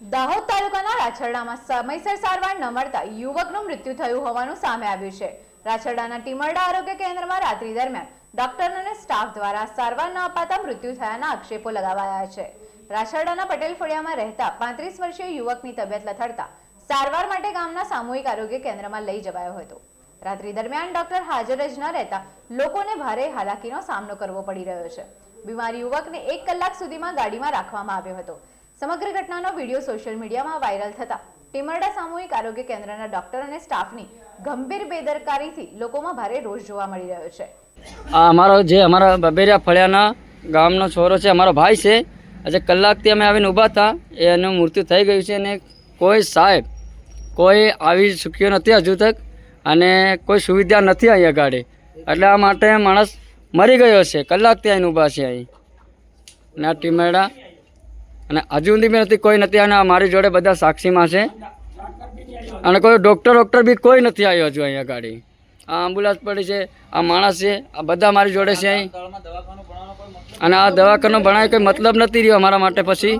દાહોદ તાલુકાના રાછરડામાં સમયસર સારવાર ન મળતા યુવકનું મૃત્યુ થયું હોવાનું સામે આવ્યું છે. રાછરડાના ટીમરડા આરોગ્ય કેન્દ્રમાં રાત્રિ દરમિયાન ડોક્ટર અને સ્ટાફ દ્વારા સારવાર ન અપાતા મૃત્યુ થયાના આક્ષેપો લગાવાયા છે. રાછરડાના પટેલ ફળિયામાં રહેતા પાંત્રીસ વર્ષીય યુવકની તબિયત લથડતા સારવાર માટે ગામના સામૂહિક આરોગ્ય કેન્દ્રમાં લઈ જવાયો હતો. રાત્રિ દરમિયાન ડોક્ટર હાજર જ ન રહેતા લોકોને ભારે હાલાકીનો સામનો કરવો પડી રહ્યો છે. બીમાર યુવકને એક કલાક સુધીમાં ગાડીમાં રાખવામાં આવ્યો હતો. સમગ્ર ઘટનાનો વીડિયો સોશિયલ મીડિયામાં વાયરલ થતા ટીમરડા સામૂહિક આરોગ્ય કેન્દ્રના ડોક્ટર અને સ્ટાફની ગંભીર બેદરકારીથી લોકોમાં ભારે રોષ જોવા મળી રહ્યો છે. અમારો જે અમારા બબેરિયા ફળિયાના ગામનો છોરો છે, અમારો ભાઈ છે, આજે કલાકથી અમે આવીને ઊભા હતા. એનું મૃત્યુ થઈ ગયું છે અને કોઈ સાહેબ, કોઈ આવી શક્યો નથી હજુ તક અને કોઈ સુવિધા નથી અહીંયા ગાડી એટલે આ માટે માણસ મરી ગયો છે, કલાકથી આવીને ઊભા છે અહીં. ના ટીમેડા અને હજુ સુધી બી નથી કોઈ નથી અને આ મારી જોડે બધા સાક્ષીમાં છે. અને કોઈ ડૉક્ટર ડૉક્ટર બી કોઈ નથી આવ્યો હજુ અહીંયા ગાડી. આ એમ્બ્યુલન્સ પડી છે આ માણસ છે આ બધા મારી જોડે છે અહીં. અને આ દવાખાનું ભણાય કોઈ મતલબ નથી રહ્યો અમારા માટે પછી.